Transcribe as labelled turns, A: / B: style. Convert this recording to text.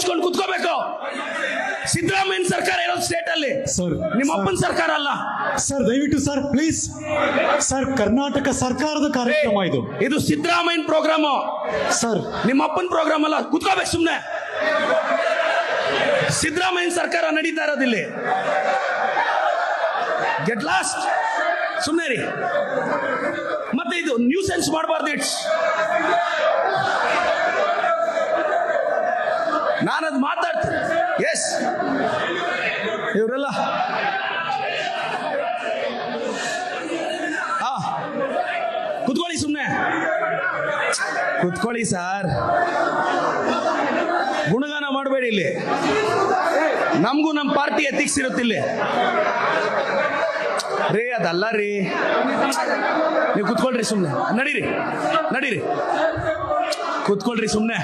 A: ಮುಚ್ಕೊಂಡು ಕುತ್ಕೋಬೇಕು. ಸಿದ್ದರಾಮಯ್ಯ ಸರ್ಕಾರ ಇರೋದು ಸ್ಟೇಟ್ ಅಲ್ಲಿ.
B: ಸರ್,
A: ನಿಮ್ಮ ಅಪ್ಪನ ಸರ್ಕಾರ ಅಲ್ಲ.
B: ಸರ್ ದಯವಿಟ್ಟು ಸರ್ ಪ್ಲೀಸ್ ಸರ್ ಕರ್ನಾಟಕ ಸರ್ಕಾರದ ಕಾರ್ಯಕ್ರಮ ಇದು.
A: ಇದು ಸಿದ್ದರಾಮಯ್ಯನ ಪ್ರೋಗ್ರಾಮ್
B: ಸರ್
A: ನಿಮ್ಮ ಅಪ್ಪನ ಪ್ರೋಗ್ರಾಮ್ ಅಲ್ಲ. ಕುತ್ಕೋಬೇಕು ಸುಮ್ನೆ. ಸಿದ್ದರಾಮಯ್ಯನ ಸರ್ಕಾರ ನಡೀತಾ ಇರೋದಿಲ್ಲಿ ಗೆಟ್ ಲಾಸ್ಟ್ ಸುಮ್ಮನೆ ರೀ ಮತ್ತೆ ಇದು ನ್ಯೂಸೆನ್ಸ್ ಮಾಡಬಾರ್ದು ಇಟ್ಸ್ ನಾನದು ಮಾತಾಡ್ತೀನಿ. ಎಸ್ ಇವರೆಲ್ಲ? ಹಾ. ಕುತ್ಕೊಳ್ಳಿ ಸುಮ್ಮನೆ ಕುತ್ಕೊಳ್ಳಿ ಸಾರ್. ಗುಣಗಾನ ಮಾಡಬೇಡಿ ಇಲ್ಲಿ. ನಮಗೂ ನಮ್ಮ ಪಾರ್ಟಿ ಎಥಿಕ್ಸ್ ಇರುತ್ತಿಲ್ಲಿ ರೀ, ಅದಲ್ಲ ರೀ. ನೀವು ಕುತ್ಕೊಳ್ರಿ ಸುಮ್ಮನೆ ನಡೀರಿ ನಡೀರಿ. ಕುತ್ಕೊಳ್ರಿ ಸುಮ್ಮನೆ